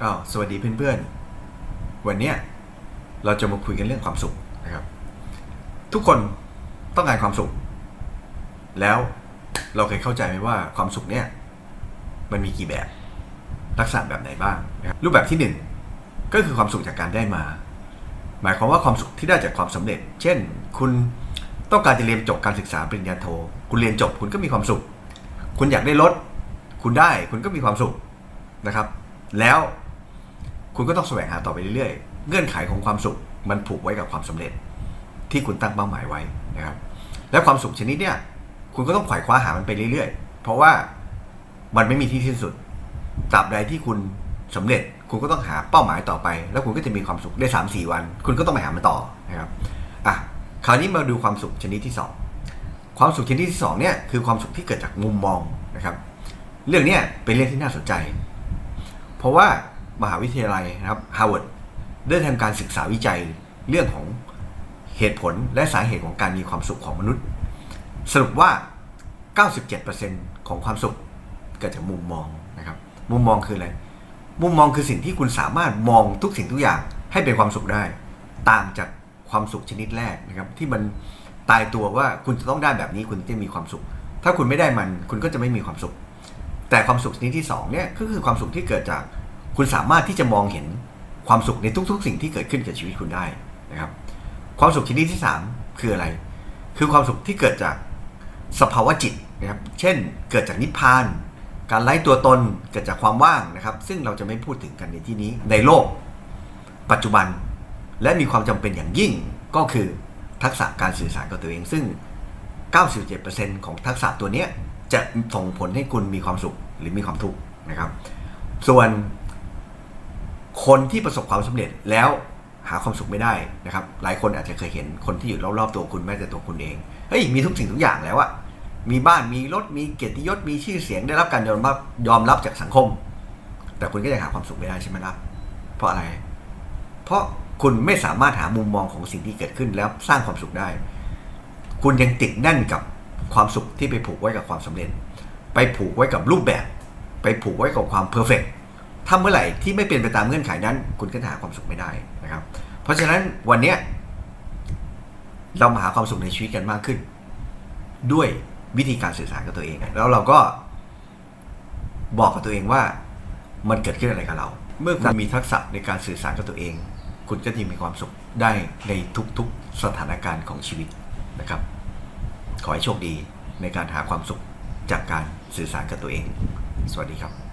ก็สวัสดีเพื่อนๆ วันนี้เราจะมาคุยกันเรื่องความสุขนะครับ ทุกคนต้องการความสุข แล้วเราเคยเข้าใจไหมว่าความสุขเนี่ยมันมีกี่แบบลักษณะแบบไหนบ้างนะครับรูปแบบที่หนึ่งก็คือความสุขจากการได้มา หมายความว่าความสุขที่ได้จากความสำเร็จ เช่น คุณต้องการจะเรียนจบการศึกษาปริญญาโท คุณเรียนจบคุณก็มีความสุข คุณอยากได้รถคุณได้คุณก็มีความสุขนะครับ แล้ว คุณก็ต้องแสวงหาต่อไปเรื่อยๆ เงื่อนไขของความสุขมันผูกไว้กับความสำเร็จ ที่คุณตั้งเป้าหมายไว้นะครับ และความสุขชนิดเนี้ยคุณก็ต้องขวายคว้าหามันไปเรื่อยๆ เพราะว่ามันไม่มีที่สิ้นสุดตราบใดที่คุณสำเร็จคุณก็ต้องหาเป้าหมายต่อไป แล้วคุณก็จะมีความสุขได้สามสี่วัน คุณก็ต้องไปหามันต่อนะครับอะคราวนี้มาดูความสุขชนิดที่สองความสุขชนิดที่สองเนี่ยคือความสุขที่เกิดจากมุมมองนะครับ เรื่องเนี้ยเป็นเรื่องที่น่าสนใจ เพราะว่า มหาวิทยาลัยนะครับฮาร์วาร์ดได้ทำการศึกษาวิจัยเรื่องของเหตุผลและสาเหตุของการมีความสุขของมนุษย์ สรุปว่า 97%ของความสุขเกิดจากมุมมองนะครับ มุมมองคืออะไร มุมมองคือสิ่งที่คุณสามารถมองทุกสิ่งทุกอย่างให้เป็นความสุขได้ ต่างจากความสุขชนิดแรกนะครับ ที่มันตายตัวว่าคุณจะต้องได้แบบนี้คุณจะมีความสุข ถ้าคุณไม่ได้มันคุณก็จะไม่มีความสุข แต่ความสุขชนิดที่สองเนี่ยก็คือความสุขที่เกิดจาก คุณสามารถที่จะมองเห็นความสุขในทุกๆ สิ่งที่เกิดขึ้นกับชีวิตคุณได้นะครับ ความสุขชนิดที่สามคืออะไร คือความสุขที่เกิดจากสภาวะจิตนะครับ เช่น เกิดจากนิพพาน การไล่ตัวตนเกิดจากความว่างนะครับ ซึ่งเราจะไม่พูดถึงกันในที่นี้ในโลก ปัจจุบันและมีความจำเป็นอย่างยิ่งก็คือทักษะการสื่อสารกับตัวเอง ซึ่ง 97%ของทักษะตัวนี้จะส่งผลให้คุณมีความสุขหรือมีความทุกข์นะครับ ส่วน คนที่ประสบความสำเร็จแล้วหาความสุขไม่ได้นะครับ หลายคนอาจจะเคยเห็นคนที่อยู่รอบๆตัวคุณแม้แต่ตัวคุณเองเฮ้ยมีทุกสิ่งทุกอย่างแล้วอะมีบ้านมีรถมีเกียรติยศมีชื่อเสียงได้รับการยอมรับยอมรับจากสังคม แต่คุณก็ยังหาความสุขไม่ได้ใช่ไหมล่ะเพราะอะไร เพราะคุณไม่สามารถหามุมมองของสิ่งที่เกิดขึ้นแล้วสร้างความสุขได้ คุณยังติดแน่นกับความสุขที่ไปผูกไว้กับความสำเร็จ ไปผูกไว้กับรูปแบบ ไปผูกไว้กับความเพอร์เฟกต์ ถ้าเมื่อไหร่ที่ไม่เป็นไปตามเงื่อนไขนั้น คุณก็หาความสุขไม่ได้นะครับ เพราะฉะนั้นวันนี้เรามาหาความสุขในชีวิตกันมากขึ้น ด้วยวิธีการสื่อสารกับตัวเอง แล้วเราก็บอกกับตัวเองว่ามันเกิดขึ้นอะไรกับเรา เมื่อคุณมีทักษะในการสื่อสารกับตัวเอง คุณก็จะมีความสุขได้ในทุกๆสถานการณ์ของชีวิตนะครับ ขอให้โชคดีในการหาความสุขจากการสื่อสารกับตัวเอง สวัสดีครับ